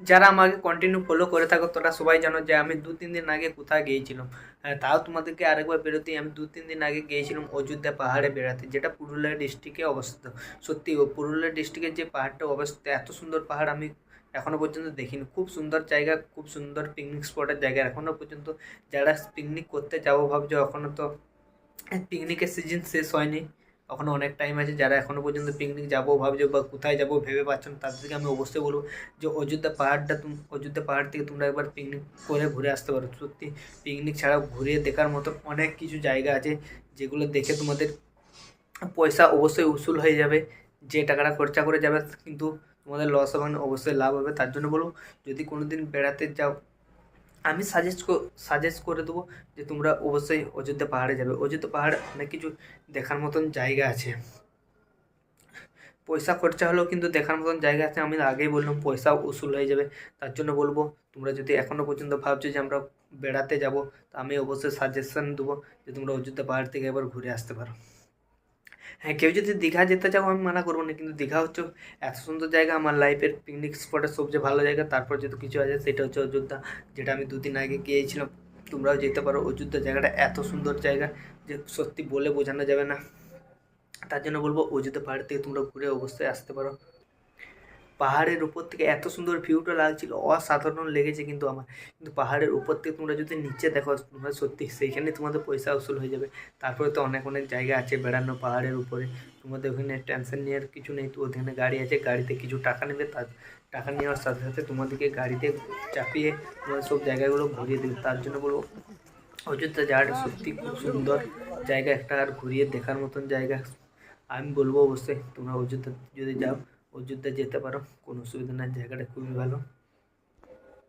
যারা আমাকে continue follow করে থাকো, তোরা সবাই জানো যে আমি দু, তিন দিন আগে কোথায় গিয়েছিলাম। হ্যাঁ তাও তোমাদেরকে আরেকবার বেরোতেই আমি দু, তিন দিন আগে গিয়েছিলাম অযোধ্যা পাহাড়ে বেড়াতে, যেটা পুরুলিয়া ডিস্ট্রিক্টে অবস্থিত। সত্যি পুরুলিয়া ডিস্ট্রিক্টের যে পাহাড়টা অবস্থিত, এত সুন্দর পাহাড় আমি এখনও পর্যন্ত দেখিনি। খুব সুন্দর জায়গা, খুব সুন্দর পিকনিক স্পটের জায়গা। এখনও পর্যন্ত যারা পিকনিক করতে যাব ভাবছ এখনও তো পিকনিকের সিজন শেষ হয়নি। এখনও অনেক টাইম আছে যারা এখনও পর্যন্ত পিকনিক যাব, ভাবছ বা কোথায় যাব ভেবে পাচ্ছ না, তাদেরকে আমি অবশ্যই বলব যে অযোধ্যা পাহাড়টা তুমি, অযোধ্যা পাহাড় থেকে তোমরা একবার পিকনিক করে ঘুরে আসতে পারো। সত্যি পিকনিক ছাড়াও ঘুরে দেখার মতো অনেক কিছু জায়গা আছে যেগুলো দেখে তোমাদের পয়সা অবশ্যই উসুল হয়ে যাবে, যে টাকাটা খরচা করে যাবে, কিন্তু তোমাদের লস হবে অবশ্যই লাভ হবে। তার জন্য বলব, যদি কোনো দিন বেড়াতে যাও আমি সাজেস্ট সাজেস্ট করে দেবো যে তোমরা অবশ্যই অযোধ্যা পাহাড়ে যাবে। অযোধ্যা পাহাড় অনেক কিছু দেখার মতন জায়গা আছে। পয়সা খরচা হলেও কিন্তু দেখার মতন জায়গা আছে। আমি আগেই বললাম পয়সা উসুল হয়ে যাবে। তার জন্য বলব, তোমরা যদি এখনও পর্যন্ত ভাবছ যে আমরা বেড়াতে যাব, তো আমি অবশ্যই সাজেশন দেবো যে তোমরা অযোধ্যা পাহাড় থেকে একবার ঘুরে আসতে পারো। হ্যাঁ কেউ যদি দীঘা যেতে চাও, আমি মানা করব না। কিন্তু দীঘা হচ্ছে এত সুন্দর জায়গা, আমার লাইফের পিকনিক স্পটের সবচেয়ে ভালো জায়গা। তারপর যেহেতু কিছু আছে, সেটা হচ্ছে অযোধ্যা, যেটা আমি দুদিন আগে গিয়েছিলাম। তোমরাও যেতে পারো, অযোধ্যা জায়গাটা এত সুন্দর জায়গা যে সত্যি বলে বোঝানো যাবে না। তার জন্য বলব অযোধ্যা পাহাড় থেকে তোমরা ঘুরে অবশ্যই আসতে পারো। পাহাড়ের উপর থেকে এত সুন্দর ভিউটা লাগছিল, অসাধারণ লেগেছে কিন্তু আমার। কিন্তু পাহাড়ের উপর থেকে তোমরা যদি নিচে দেখো, তোমরা সত্যি সেইখানে তোমাদের পয়সা উসুল হয়ে যাবে। তারপরে তো অনেক অনেক জায়গা আছে বেড়ানো পাহাড়ের উপরে। তোমাদের ওখানে টেনশন নেওয়ার কিছু নেই, তো ওখানে গাড়ি আছে, গাড়িতে কিছু টাকা নেবে, তার টাকা নেওয়ার সাথে সাথে তোমাদেরকে গাড়িতে চাপিয়ে তোমাদের সব জায়গাগুলো ঘুরিয়ে দেবে। তার জন্য বলব অযোধ্যা জায়গাটা সত্যি খুব সুন্দর জায়গা, একটা আর ঘুরিয়ে দেখার মতন জায়গা। আমি বলব অবশ্যই তোমরা অযোধ্যা যদি যাও অযোধ্যা যেতে পারো কোনো অসুবিধা নেই জায়গাটা খুবই ভালো।